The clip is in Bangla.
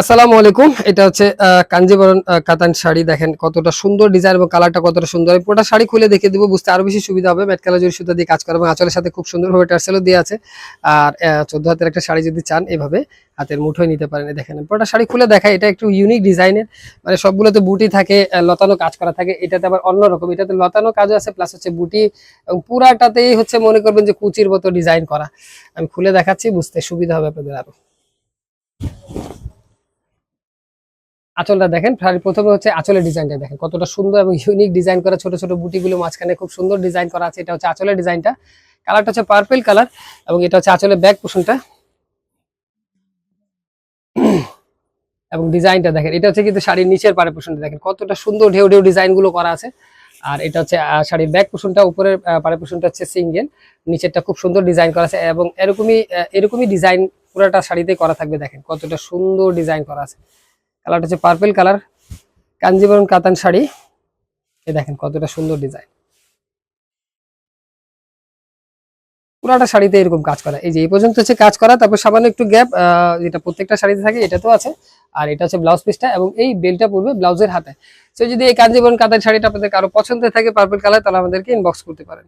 আসসালামু আলাইকুম। এটা হচ্ছে কাঞ্জিবরণ কাতান শাড়ি। দেখেন কতটা সুন্দর ডিজাইন এবং কালারটা কতটা সুন্দর। পুরোটা শাড়ি খুলে দেখে দিব, বুঝতে আরও বেশি সুবিধা হবে। ম্যাট কালার জরি সুতা দিয়ে কাজ করা এবং আঁচলের সাথে খুব সুন্দরভাবে টার্সেলও দিয়ে আছে। আর চোদ্দ হাতের একটা শাড়ি যদি চান, এভাবে হাতের মুঠোয় নিতে পারেন। দেখেন পুরোটা শাড়ি খুলে দেখায় এটা একটু ইউনিক ডিজাইনের মানে সবগুলোতে বুটি থাকে লতানো কাজ করা থাকে। এটাতে আবার অন্যরকম। এটাতে লতানো কাজও আছে প্লাস হচ্ছে বুটি। এবং পুরাটাতেই হচ্ছে, মনে করবেন যে কুচির মতো ডিজাইন করা। আমি খুলে দেখাচ্ছি, বুঝতে সুবিধা হবে আপনাদের আরও। আঁচলটা দেখেন, শাড়ির প্রথমে হচ্ছে আঁচলের ডিজাইনটা দেখেন, কতটা সুন্দর এবং ইউনিক ডিজাইন করা ছোট ছোট বুটিগুলো মাঝখানে খুব সুন্দর ডিজাইন করা আছে। এটা হচ্ছে আঁচলের ডিজাইনটা। কালারটা হচ্ছে পার্পল কালার এবং এটা হচ্ছে আঁচলের ব্যাক পোষণটা এবং ডিজাইনটা দেখেন, এটা হচ্ছে কিন্তু শাড়ির নিচের পাড়ে পোষণটা দেখেন, কতটা সুন্দর ঢেউ ঢেউ ডিজাইনগুলো করা আছে। আর এটা হচ্ছে শাড়ির ব্যাক পোষণটা উপরের পাড়ে পোষণটা হচ্ছে সিঙ্গেল নিচেরটা খুব সুন্দর ডিজাইন করা আছে এবং এরকমই এরকমই ডিজাইন পুরোটা শাড়িতে করা থাকবে দেখেন, কতটা সুন্দর ডিজাইন করা আছে। কালারটা হচ্ছে পার্পেল কালার, কাঞ্জিবরম কাতান শাড়ি। এই দেখেন কতটা সুন্দর ডিজাইন পুরাটা শাড়িতে এরকম কাজ করা। এই যে এই পর্যন্ত হচ্ছে কাজ করা, তারপর সামান্য একটু গ্যাপ যেটা প্রত্যেকটা শাড়িতে থাকে, এটা তো আছে। আর এটা হচ্ছে ব্লাউজ পিসটা এবং এই বেলটা পড়বে ব্লাউজের হাতে। তো যদি এই কাঞ্জিবরম কাতান শাড়িটা আপনাদের কারও পছন্দের থাকে পার্পল কালার তাহলে আমাদেরকে ইনবক্স করতে পারেন।